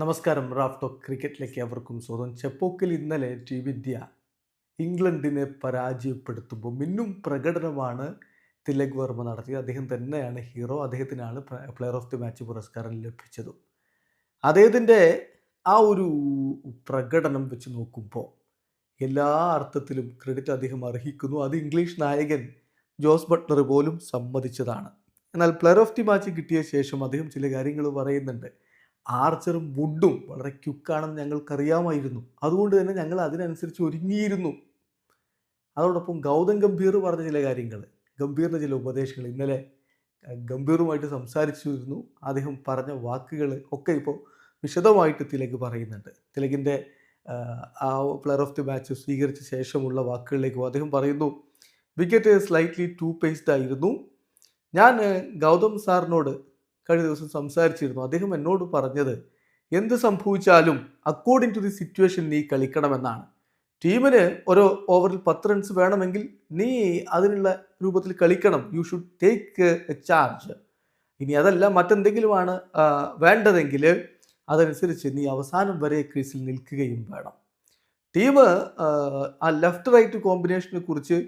നമസ്കാരം റാഫ് റാഫ്റ്റോ ക്രിക്കറ്റിലേക്ക് അവർക്കും സ്വന്തം ചെപ്പോക്കിൽ ഇന്നലെ ടീം ഇന്ത്യ ഇംഗ്ലണ്ടിനെ പരാജയപ്പെടുത്തുമ്പോൾ മിന്നും പ്രകടനമാണ് തിലക് വർമ്മ നടത്തിയത്. അദ്ദേഹം തന്നെയാണ് ഹീറോ. അദ്ദേഹത്തിനാണ് പ്ലെയർ ഓഫ് ദി മാച്ച് പുരസ്കാരം ലഭിച്ചത്. അദ്ദേഹത്തിന്റെ ആ ഒരു പ്രകടനം വെച്ച് നോക്കുമ്പോൾ എല്ലാ അർത്ഥത്തിലും ക്രെഡിറ്റ് അദ്ദേഹം അർഹിക്കുന്നു. അത് ഇംഗ്ലീഷ് നായകൻ ജോസ് ബട്ട്ലർ പോലും സമ്മതിച്ചതാണ്. എന്നാൽ പ്ലെയർ ഓഫ് ദി മാച്ച് കിട്ടിയ ശേഷം അദ്ദേഹം ചില കാര്യങ്ങൾ പറയുന്നുണ്ട്. ആർച്ചറും വുഡും വളരെ ക്യുക്കാണെന്ന് ഞങ്ങൾക്കറിയാമായിരുന്നു. അതുകൊണ്ട് തന്നെ ഞങ്ങൾ അതിനനുസരിച്ച് ഒരുങ്ങിയിരുന്നു. അതോടൊപ്പം ഗൗതം ഗംഭീർ പറഞ്ഞ ചില കാര്യങ്ങൾ ഗംഭീറിന്റെ ചില ഉപദേശങ്ങൾ ഇന്നലെ ഗംഭീറുമായിട്ട് സംസാരിച്ചിരുന്നു. അദ്ദേഹം പറഞ്ഞ വാക്കുകൾ ഒക്കെ ഇപ്പോൾ വിശദമായിട്ട് തിലക് പറയുന്നുണ്ട്. തിലകിന്റെ ആ പ്ലെയർ ഓഫ് ദി മാച്ച് സ്വീകരിച്ച ശേഷമുള്ള വാക്കുകളിലേക്ക് അദ്ദേഹം പറയുന്നു വിക്കറ്റ് സ്ലൈറ്റ്ലി ടു പേസ്ഡ് ആയിരുന്നു. ഞാൻ ഗൗതം സാറിനോട് കഴിഞ്ഞ ദിവസം സംസാരിച്ചിരുന്നു. അദ്ദേഹം എന്നോട് പറഞ്ഞത് എന്ത് സംഭവിച്ചാലും അക്കോർഡിംഗ് ടു ദി സിറ്റുവേഷൻ നീ കളിക്കണമെന്നാണ്. ടീമിന് ഒരു ഓവറിൽ പത്ത് റൺസ് വേണമെങ്കിൽ നീ അതിനുള്ള രൂപത്തിൽ കളിക്കണം. You should take a charge ഇനി അതല്ല മറ്റെന്തെങ്കിലുമാണ് വേണ്ടതെങ്കിൽ അതനുസരിച്ച് നീ അവസാനം വരെ ക്രീസിൽ നിൽക്കുകയും വേണം. ടീം ആ ലെഫ്റ്റ് റൈറ്റ് കോമ്പിനേഷനെ കുറിച്ച്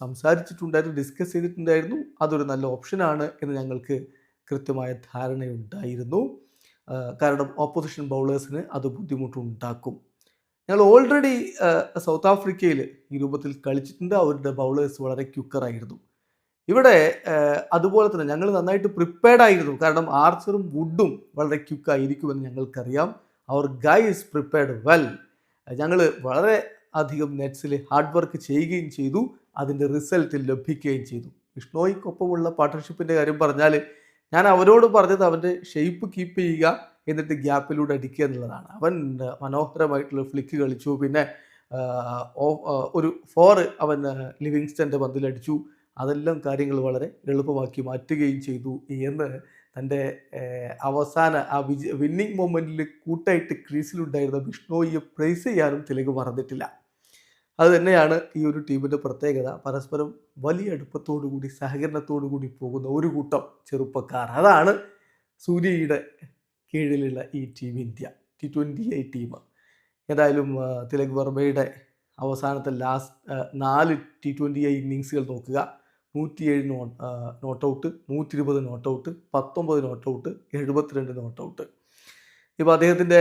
സംസാരിച്ചിട്ടുണ്ടായിരുന്നു ഡിസ്കസ് ചെയ്തിട്ടുണ്ടായിരുന്നു. അതൊരു നല്ല ഓപ്ഷനാണ് എന്ന് ഞങ്ങൾക്ക് കൃത്യമായ ധാരണയുണ്ടായിരുന്നു. കാരണം ഓപ്പോസിഷൻ ബൗളേഴ്സിന് അത് ബുദ്ധിമുട്ടുണ്ടാക്കും. ഞങ്ങൾ ഓൾറെഡി സൗത്ത് ആഫ്രിക്കയിൽ ഈ രൂപത്തിൽ കളിച്ചിട്ടുണ്ട്. അവരുടെ ബൗളേഴ്സ് വളരെ ക്യുക്കറായിരുന്നു. ഇവിടെ അതുപോലെ തന്നെ ഞങ്ങൾ നന്നായിട്ട് പ്രിപ്പയർഡ് ആയിരുന്നു. കാരണം ആർച്ചറും വുഡും വളരെ ക്യുക്കായിരിക്കുമെന്ന് ഞങ്ങൾക്കറിയാം. അവർ ഗൈസ് പ്രിപ്പയർഡ് വെൽ ഞങ്ങൾ വളരെ അധികം നെറ്റ്സിൽ ഹാർഡ് വർക്ക് ചെയ്യുകയും ചെയ്തു. അതിന്റെ റിസൾട്ട് ലഭിക്കുകയും ചെയ്തു. വിഷ്ണോയ്ക്കൊപ്പമുള്ള പാർട്ട്ണർഷിപ്പിന്റെ കാര്യം പറഞ്ഞാൽ ഞാൻ അവരോട് പറഞ്ഞത് അവന്റെ ഷേപ്പ് കീപ്പ് ചെയ്യുക എന്നിട്ട് ഗ്യാപ്പിലൂടെ അടിക്കുക എന്നുള്ളതാണ്. അവൻ മനോഹരമായിട്ടുള്ള ഫ്ലിക്ക് കളിച്ചു. പിന്നെ ഒരു ഫോർ അവൻ ലിവിങ്സ്റ്റന്റെ പന്തിലടിച്ചു. അതെല്ലാം കാര്യങ്ങൾ വളരെ എളുപ്പമാക്കി മാറ്റുകയും ചെയ്തു എന്ന് തന്റെ അവസാന ആ വിജ വിന്നിങ് മൊമെന്റിൽ കൂട്ടായിട്ട് ക്രീസിലുണ്ടായിരുന്ന വിഷ്ണോയെ പ്രൈസ് ചെയ്യാനും തിലക് മറന്നിട്ടില്ല. അത് തന്നെയാണ് ഈ ഒരു ടീമിന്റെ പ്രത്യേകത. പരസ്പരം വലിയ അടുപ്പത്തോടു കൂടി സഹകരണത്തോടു കൂടി പോകുന്ന ഒരു കൂട്ടം ചെറുപ്പക്കാർ. അതാണ് സൂര്യയുടെ കീഴിലുള്ള ഈ team India T twenty I team. ഏതായാലും തിലക് വർമ്മയുടെ അവസാനത്തെ ലാസ്റ്റ് നാല് ടി ട്വന്റി ഐ ഇന്നിങ്സുകൾ നോക്കുക. നൂറ്റിയേഴ് നോ നോട്ട് ഔട്ട് നൂറ്റി ഇരുപത് നോട്ട് ഔട്ട് പത്തൊമ്പത് നോട്ട് ഔട്ട് എഴുപത്തിരണ്ട് നോട്ട് ഔട്ട് ഇപ്പോൾ അദ്ദേഹത്തിന്റെ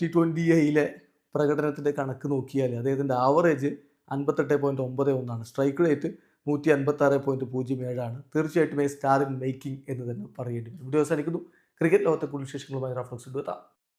ടി ട്വന്റി ഐയിലെ പ്രകടനത്തിന്റെ കണക്ക് നോക്കിയാൽ അദ്ദേഹത്തിന്റെ ആവറേജ് അൻപത്തെട്ട് പോയിന്റ് ഒമ്പത് ഒന്നാണ്. സ്ട്രൈക്ക് റേറ്റ് നൂറ്റി അൻപത്താറ് പോയിന്റ് പൂജ്യം ഏഴാണ്. തീർച്ചയായിട്ടും ഈ സ്റ്റാർ ഇൻ മേക്കിംഗ് എന്ന് തന്നെ പറയേണ്ടി വരും. വീഡിയോ അവസാനിക്കുന്നു. ക്രിക്കറ്റ് ലോകത്തെ കൂടുതൽ വിശേഷങ്ങളുമായി റഫ്ലക്സ് എടുത്താം